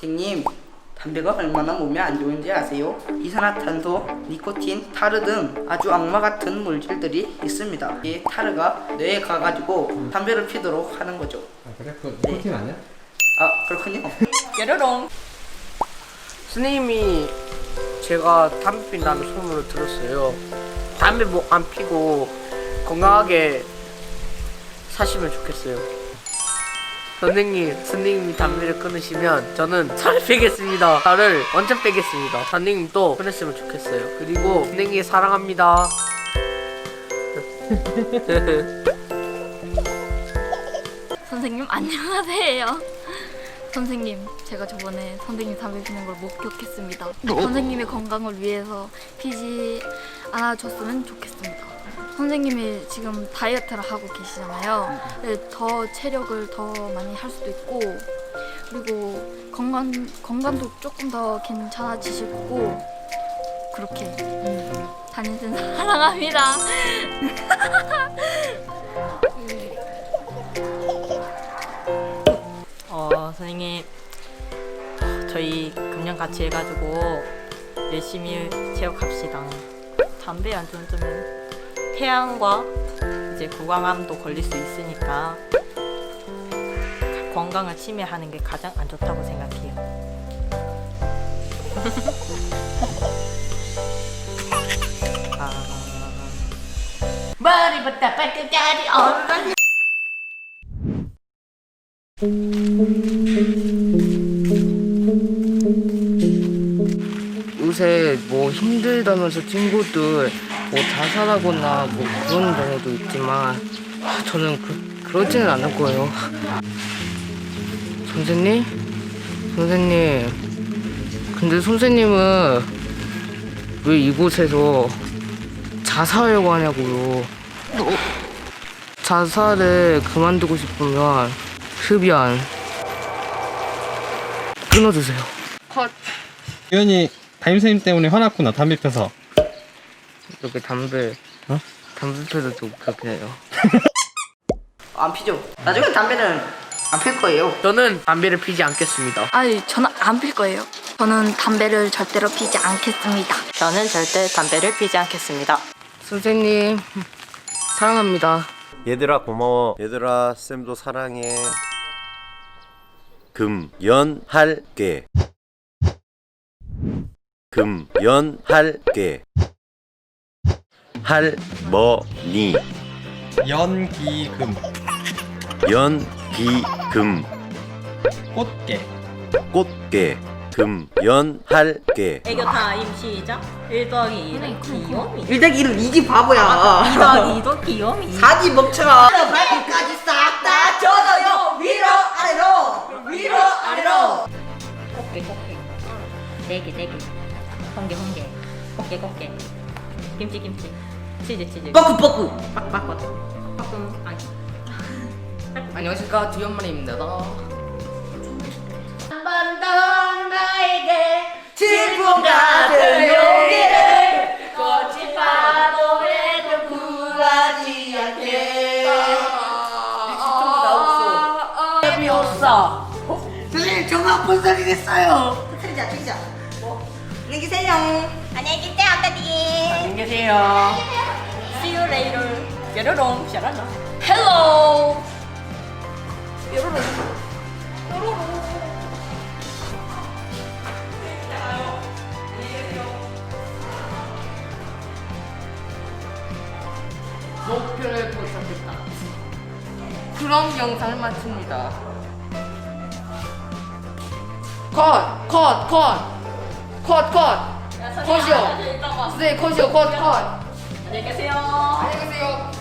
선생님, 담배가 얼마나 몸에 안 좋은지 아세요? 이산화탄소, 니코틴, 타르 등 아주 악마 같은 물질들이 있습니다. 이 타르가 뇌에 가가지고 담배를 피도록 하는 거죠. 아 그래? 그 니코틴 아니야? 아, 그렇군요. 뾰로롱. 스님이 제가 담배 핀다는 소문을 들었어요. 담배 뭐안 피고 건강하게 사시면 좋겠어요. 선생님, 선생님이 담배를 끊으시면 저는 살을 빼겠습니다. 살을 완전 빼겠습니다. 선생님도 끊으시면 좋겠어요. 그리고 선생님 사랑합니다. 선생님 안녕하세요. 선생님, 제가 저번에 선생님 담배 피는 걸 목격했습니다. 선생님의 건강을 위해서 피지 않아줬으면 좋겠습니다. 선생님이 지금 다이어트를 하고 계시잖아요. 네, 더 체력을 더 많이 할 수도 있고 그리고 건강 건강도 조금 더 괜찮아지실 거고 그렇게 음, 다니는 사랑합니다. 어, 선생님. 저희 금년 같이 해가지고 열심히 체육합시다. 담배 안 끊으면 폐암과 이제 구강암도 걸릴 수 있으니까 건강을 침해하는 게 가장 안 좋다고 생각해요. 아, 머리부터 발끝까지 얼른 요새 뭐 힘들다면서 친구들 뭐 자살하거나 뭐 그런 경우도 있지만 아, 저는 그, 그러지는 않을 거예요. 선생님? 선생님. 근데 선생님은 왜 이곳에서 자살하려고 하냐고요. 자살을 그만두고 싶으면 흡연 끊어주세요. 컷. 유연이 담임선생님 때문에 화났구나 담배 펴서 이렇게 담배 어? 담배 피도 좀 그렇게 해요. 안 피죠? 나중에 담배는 안 필 거예요. 저는 담배를 피지 않겠습니다. 아니 저는 안 필 거예요. 저는 담배를 절대로 피지 않겠습니다. 저는 절대 담배를 피지 않겠습니다. 선생님 사랑합니다. 얘들아 고마워 얘들아 쌤도 사랑해 금연할게 금연할게 할머니 연기금 연기금 꽃게 꽃게 금연할게 애교 타임 시작. 1 더하기 2는 귀요미. 1대 1은 이지 바보야. 2 더하기 2도 귀요미. 사지 먹쳐라. 발끝까지 싹 다 젖어요. 위로 아래로 위로 아래로. 꽃게 꽃게. 네개 네개. 홍게 홍게. 꽃게 꽃게. 김치 김치. 치즈 치즈. 뻐꾸 뻐꾸. 빡빡. 빡빡. 아니. 안녕하십니까 두현만입니다. 질풍 같은 용기를 거친 파도에도 구하지 않게. 재미없어. 선생님 정말 본 소리 됐어요. 틀리자 틀리자. 안녕히 계세요. 안녕히 계세요, 아빠디. 안녕히 계세요. Later. 뾰로롱 샤라라. 헬로. 목표를 도착했다. 그럼 영상을 마칩니다. 컷! 컷! 컷! 컷! 컷! 컷이요! 선생님 컷이요 컷! 컷! 안녕히 계세요. 안녕히 계세요.